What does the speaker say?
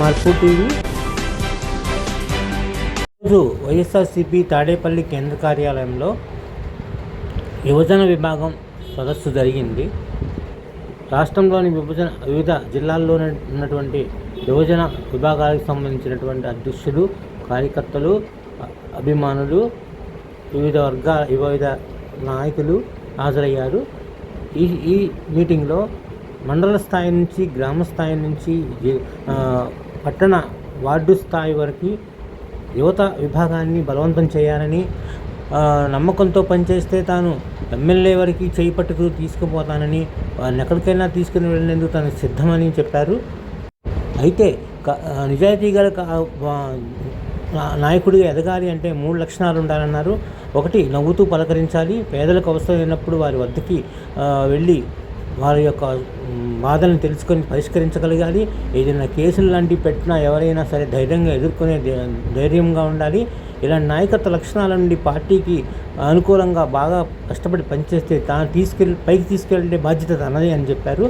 మార్పు టీవీ. ఈరోజు వైఎస్ఆర్సిపి తాడేపల్లి కేంద్ర కార్యాలయంలో యువజన విభాగం సదస్సు జరిగింది. రాష్ట్రంలోని విభజన వివిధ జిల్లాల్లో ఉన్నటువంటి యువజన విభాగాలకు సంబంధించినటువంటి అధ్యక్షులు కార్యకర్తలు అభిమానులు వివిధ వర్గాల వివిధ నాయకులు హాజరయ్యారు. ఈ ఈ మీటింగ్లో మండల స్థాయి నుంచి గ్రామ స్థాయి నుంచి పట్టణ వార్డు స్థాయి వరకు యువత విభాగాన్ని బలవంతం చేయాలని నమ్మకంతో పనిచేస్తే తాను ఎమ్మెల్యే వరకు చేయి పట్టుకు తీసుకుపోతానని వారిని ఎక్కడికైనా తీసుకుని వెళ్ళేందుకు తను సిద్ధమని చెప్పారు. అయితే క- నిజాయితీ గల నాయకుడిగా ఎదగాలి అంటే మూడు లక్షణాలు ఉండాలన్నారు. ఒకటి నవ్వుతూ పలకరించాలి. పేదలకు అవసరమైనప్పుడు వారి వద్దకి వెళ్ళి వారి యొక్క బాధలను తెలుసుకొని పరిష్కరించగలగాలి. ఏదైనా కేసులు లాంటివి పెట్టినా ఎవరైనా సరే ధైర్యంగా ఎదుర్కొనే ధైర్యంగా ఉండాలి. ఇలాంటి నాయకత్వ లక్షణాల నుండి పార్టీకి అనుకూలంగా బాగా కష్టపడి పనిచేస్తే తాను తీసుకెళ్ళి పైకి తీసుకెళ్ళే బాధ్యత తనదే అని చెప్పారు.